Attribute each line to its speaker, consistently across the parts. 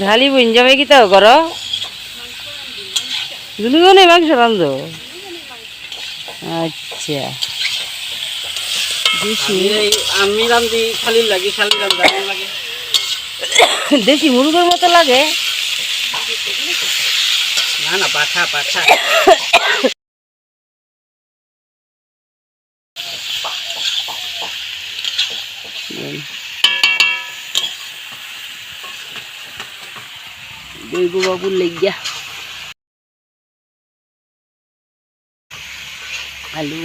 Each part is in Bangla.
Speaker 1: ঢালি বইন যাবে কি তাও কর? দুজনে মাংস রান্ধ আচ্ছা।
Speaker 2: আমি রান্ধি খালি লাগি খালি লাগে।
Speaker 1: দেশি মুরগের মতো লাগে।
Speaker 2: না না পাঠা পাঠা।
Speaker 1: বেগু বাবুর লেগিয়া আলু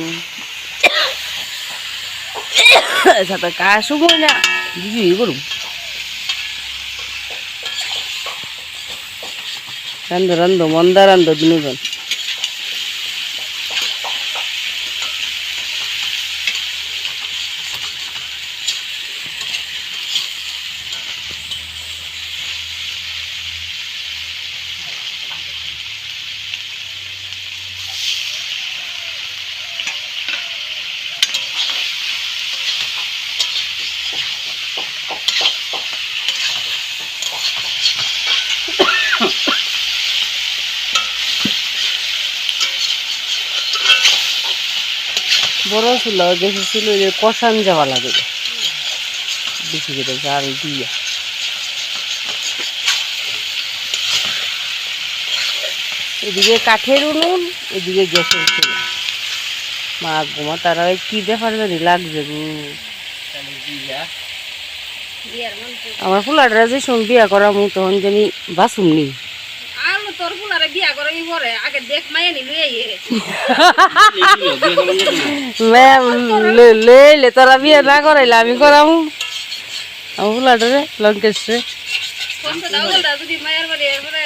Speaker 1: সাথে সময় না? দিবি করুন। রান্ধো রান্ধো মন্দা রান্ধো দুজন বড় ছিল বেশি ছিল যে কষান যাওয়া লাগে। বেশি করে জাল দিয়া। এদিকে কাঠের উনুন এদিকে গ্যাসের চুলা। মা গোমা তারা ওই কি ব্যাপার জানি লাগছে গো। আমার ফুলাটা যে শুন বিয়া করা মু তখন জানি বাসুন নি
Speaker 3: আলো তোর ফুলারে বিয়া করে পরে আগে দেখ মাইয়া নি লুই আইয়ে
Speaker 1: ম্যাম লইলে তোরা বিয়ে না করাইলে আমি করামু। আমার ফুলাটা রে লঙ্কেশে
Speaker 3: গোলটা যদি মায়ের বাড়ি এরপরে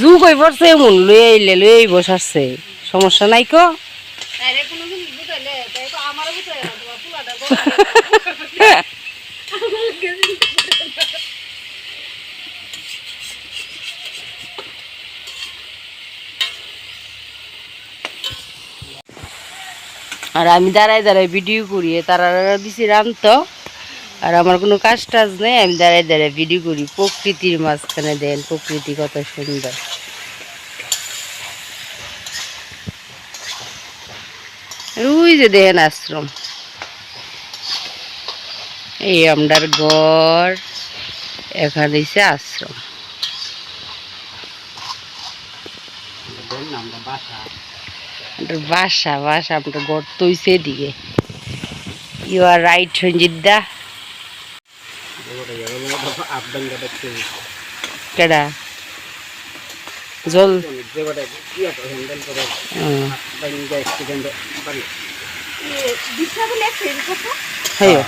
Speaker 1: জু কই পড়ছে এমন লই আইলে লই আইব সারছে। সমস্যা নাই কো? আর আমি দাঁড়ায় দাঁড়ায় ভিডিও করি তারা দিছি রামতো আর আমার কোনো কাজ টাজ নেই, আমি দাঁড়ায় দাঁড়ায় ভিডিও করি। প্রকৃতির মাঝখানে দেন, প্রকৃতি কত সুন্দর। ওই যে দেখেন আশ্রম। এই আমরার ঘর, এখানে হচ্ছে আশ্রম।
Speaker 2: আমরা বাসা
Speaker 1: বাসা আমরা ঘর তৈছে এদিকে। You are right Sanjit da.
Speaker 2: যেটা গেল
Speaker 1: কেডা? জল।
Speaker 3: কথা
Speaker 1: হ্যাঁ।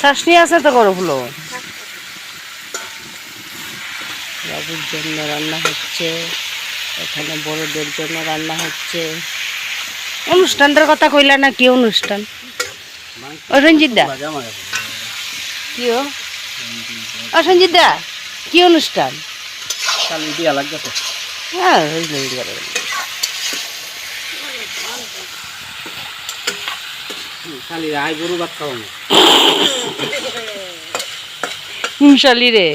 Speaker 1: চাষনি আছে তো করো ফুলো বাবুর জন্য রান্না হচ্ছে। এখানে বড়দের জন্য রান্না হচ্ছে। অনুষ্ঠানটার কথা কইলা না কি অনুষ্ঠান? ও সঞ্জিত দা। কি ও? সঞ্জিত দা কি অনুষ্ঠান? হ্যাঁ হিমশালি রে।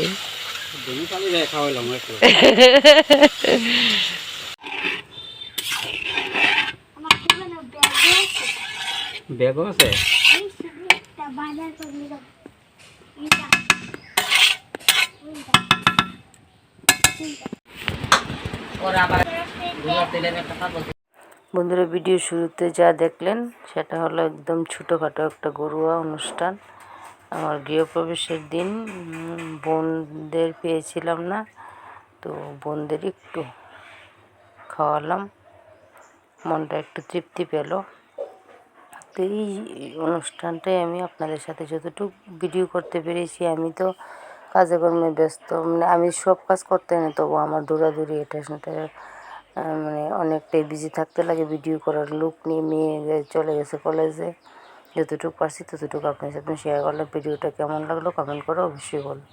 Speaker 1: বন্ধুরা ভিডিও শুরুতে যা দেখলেন সেটা হলো একদম ছোটোখাটো একটা গরুয়া অনুষ্ঠান। আমার গৃহপ্রবেশের দিন বোনদের পেয়েছিলাম না, তো বোনদের একটু খাওয়ালাম। মনটা একটু তৃপ্তি পেল। তো এই অনুষ্ঠানটাই আমি আপনাদের সাথে যতটুকু ভিডিও করতে পেরেছি, আমি তো কাজে কর্মে ব্যস্ত মানে আমি সব কাজ করতে না তবু আমার দৌড়াদৌড়ি, এটা সেটা মানে অনেকটাই বিজি থাকতে লাগে ভিডিও করার লুক নিয়ে মেয়ে চলে গেছে কলেজে যতটুকু পারছি ততটুকু আপনার সাথে শেয়ার করলাম। ভিডিওটা কেমন লাগল কমেন্ট করে অবশ্যই বলুন